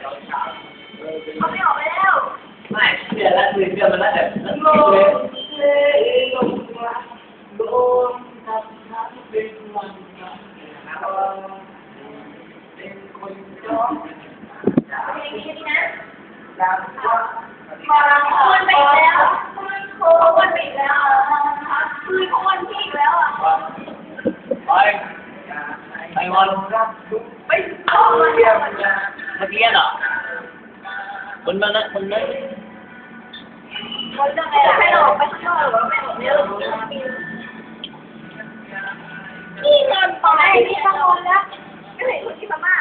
เขาไม่ออกไปแล้วไม่เดือนละเดือนเดือนมันละแบบนั้นโลเลยเลลงมาโดนทับทับเป็นวันเป็นคนย้อนเพลงนี้นะรักว่ามาคนไปอีกแล้วคนไปอีกแล้วคือคนที่อีกแล้วอะไปไปวันรักทุกไปเอามาเยี่เยี่ยย มื่อกี้เหรอคนนั้นะคนนั้นคนจะไปให้เราไปข้างนอกหรือว่าไม่ออกเนี่ยนี่เงินไปนี่ต้องโอนแล้วไม่เห็นคนที่พม่า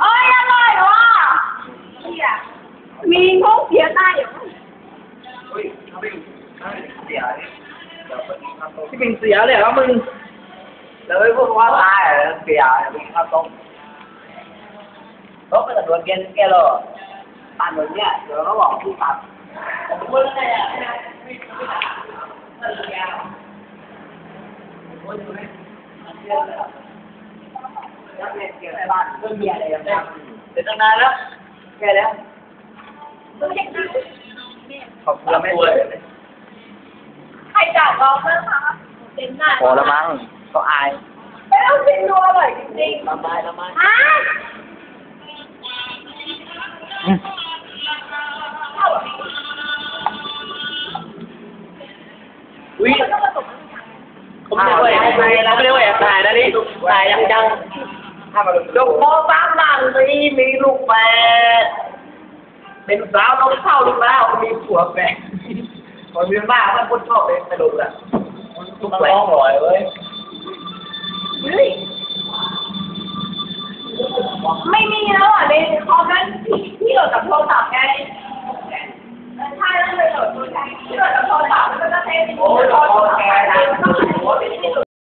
โอ้ยอร่อยว่ะมีพวกเสียใต้อยู่ที่เป็นเสียเลยแล้วมึง แล้วไอ้พวกว่าตายเสียมึงข้าวต้มต้มไปแต่โดนเกณฑ์แกหรอตานแบบเนี้ยเดี๋ยวเขาบอกผู้ตัดผมพูดอะไรอะนักเรียนเกี่ยวกับบ้านเรื่องเมียอะไรอย่างเงี้ยเสร็จตั้งนานแล้วแกแล้วตัวเด็กดีขอบคุณไม่เลยใครจ่ายเราเพิ่มคะเต็มหน้าพอแล้วมั้ง เขาอายไม่ต้องกินนัวอร่อยจริงละไม้ละไม้ๆอะเข้าอะอุ้ยมันต้องผสมเขาไม่ได้ว่าเขาไม่ได้ว่าแอบถ่ายนะนี่ถ่ายยังจังยกโป้สามนั่งนี่มีลูกแฝดเป็นสาวน้องเข้าลูกแล้วมีผัวแฝดคนเรียนบ้ามันคนชอบเลยสนุกอะทุกร้องร่อยเว้ยเฮ้ย ไม่มีแล้วอะในคอมนั้นที่ที่โหลดจากโทรศัพท์ไงใช่แล้วเลยโหลดโทรศัพท์ที่โหลดจากโทรศัพท์